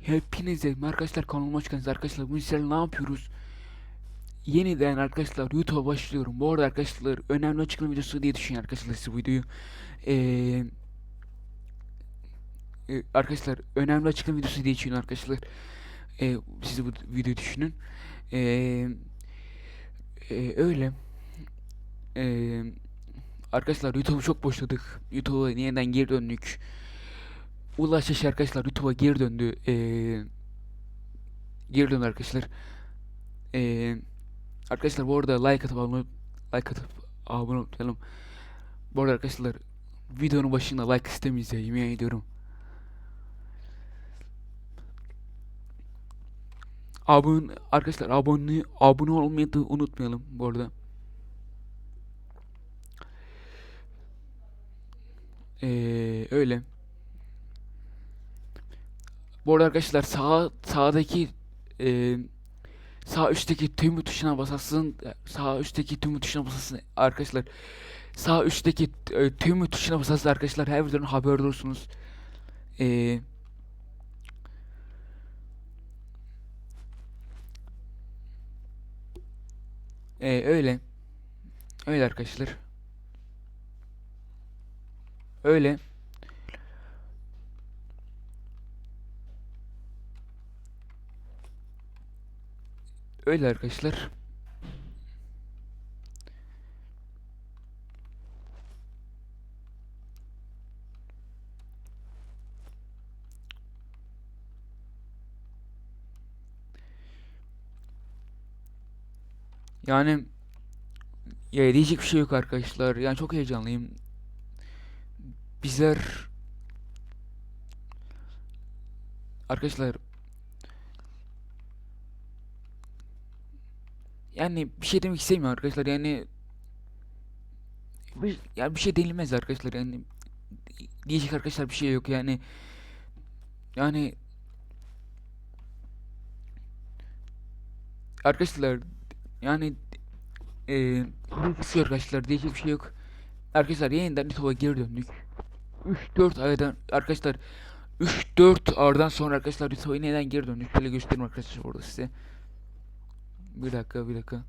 Hepinize arkadaşlar kanalıma hoş geldiniz arkadaşlar. Bugün sizlerle ne yapıyoruz? Yeniden arkadaşlar YouTube'a başlıyorum. Bu arada arkadaşlar önemli açıklama videosu diye düşünün arkadaşlar siz bu videoyu. Ee, e, arkadaşlar önemli açıklama videosu diye düşünün arkadaşlar. Ee, siz bu videoyu düşünün. Ee, e, öyle. Ee, arkadaşlar YouTube'u çok boşladık. YouTube'a yeniden geri döndük. Ulaş Yaş arkadaşlar YouTube'a geri döndü. Ee, geri döndü arkadaşlar. Ee, arkadaşlar bu arada like atıp abone like atıp abone olmayalım. Bu arada arkadaşlar videonun başında like istemeyiz ya yemin ediyorum. Abone arkadaşlar abone abone olmayı unutmayalım bu arada. Ee, öyle. Bu arada arkadaşlar sağ sağdaki e, sağ üstteki tüm tuşuna basasın sağ üstteki tüm tuşuna basasın arkadaşlar sağ üstteki e, tüm tuşuna basasın arkadaşlar her videonun haberdar olursunuz. E, e, öyle öyle arkadaşlar öyle. Öyle arkadaşlar. Yani ya diyecek bir şey yok arkadaşlar. Yani çok heyecanlıyım. Bizler arkadaşlar yani bir şey demek istemiyorum arkadaşlar. Yani bir, yani bir şey denilmez arkadaşlar. Yani diyecek arkadaşlar bir şey yok yani. Yani arkadaşlar yani eee arkadaşlar diyecek bir şey yok. Arkadaşlar yeniden YouTube'a geri döndük. 3-4 aydan arkadaşlar 3-4 aydan sonra arkadaşlar YouTube'a yeniden geri döndük. Şöyle göstereyim arkadaşlar burada size. Bir dakika bir dakika.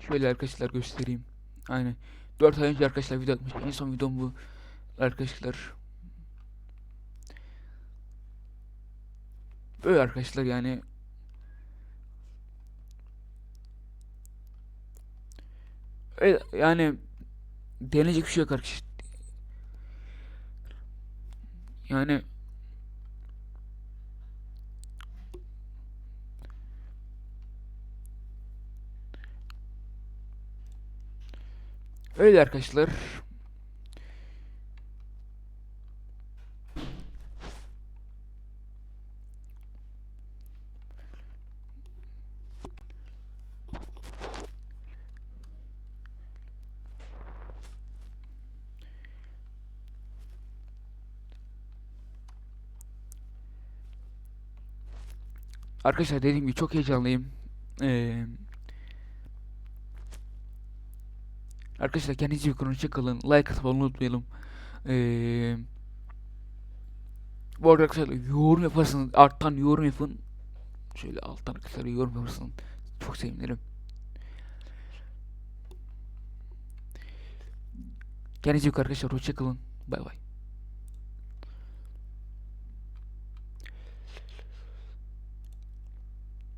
Şöyle arkadaşlar göstereyim. Aynen. 4 ay önce arkadaşlar video atmıştım. En son videom bu. Arkadaşlar. Böyle arkadaşlar yani. Yani deneyecek bir şey yok arkadaşlar. Yani öyle arkadaşlar. Arkadaşlar dediğim gibi çok heyecanlıyım. Ee, arkadaşlar kendinize iyi bakın. Hoşça kalın. Like abone unutmayalım. Ee, bu arada arkadaşlar yorum yaparsanız alttan yorum yapın. Şöyle alttan arkadaşlar yorum yaparsanız çok sevinirim. Kendinize iyi bakın arkadaşlar. Hoşça kalın. Bay bay.